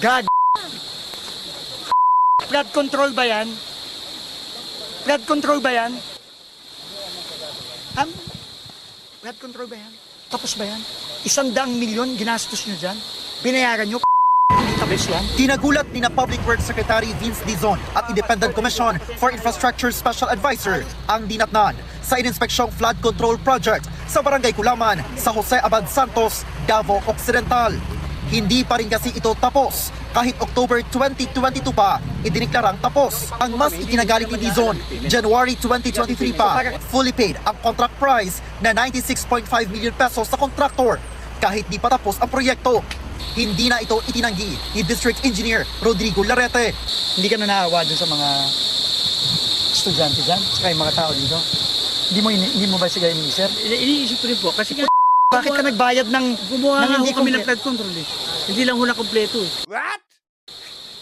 Gag. Flood control ba yan? Flood control ba yan? Um, flood control ba yan? Tapos ba yan? Isang daang milyon ginastos nyo dyan? Binayaran nyo? Tinagulat ni na Public Works Secretary Vince Dizon at Independent Commission for Infrastructure Special Advisor ang dinatnan sa ininspeksyong flood control project sa Barangay Kulaman sa Jose Abad Santos, Davao Occidental. Hindi pa rin kasi ito tapos kahit October 2022 pa idiniklarang tapos. Ang mas ikinagaling ni Dizon, January 2023 pa, fully paid ang contract price na 96.5 million pesos sa contractor kahit di pa tapos ang proyekto. Hindi na ito itinanggi ni District Engineer Rodrigo Larete. Hindi ka na naawa dun sa mga estudyante dyan? Yung mga tao dito? Hindi mo, hindi mo ba siya ini sir? Ini- Iniisip ko rin po. Kasi nga, Bakit ka nagbayad ng, gumawa ng nga hindi ho kami ng flood control eh. Hindi lang ho na kompleto eh. What?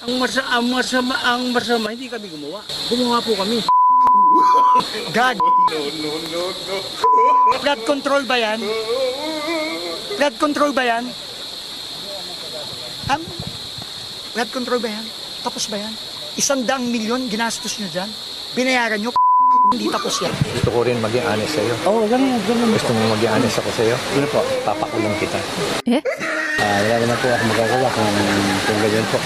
Ang marsa ang marsama ang marsama hindi kami gumawa. Gumawa po kami. Gag. No, no, no, no. Flood control ba yan? Flood control ba yan? Um, flood control ba yan? Tapos ba yan? Isang daang milyon ginastos nyo dyan? Binayaran nyo? Hindi tapos yan. Gusto ko rin maging honest sa'yo. Oo, oh, ganun, ganun. Gusto mo maging honest ako sa'yo? Ano po? Papakulong kita. Eh? Ah, wala naman po ako magagawa kung, kung ganyan po.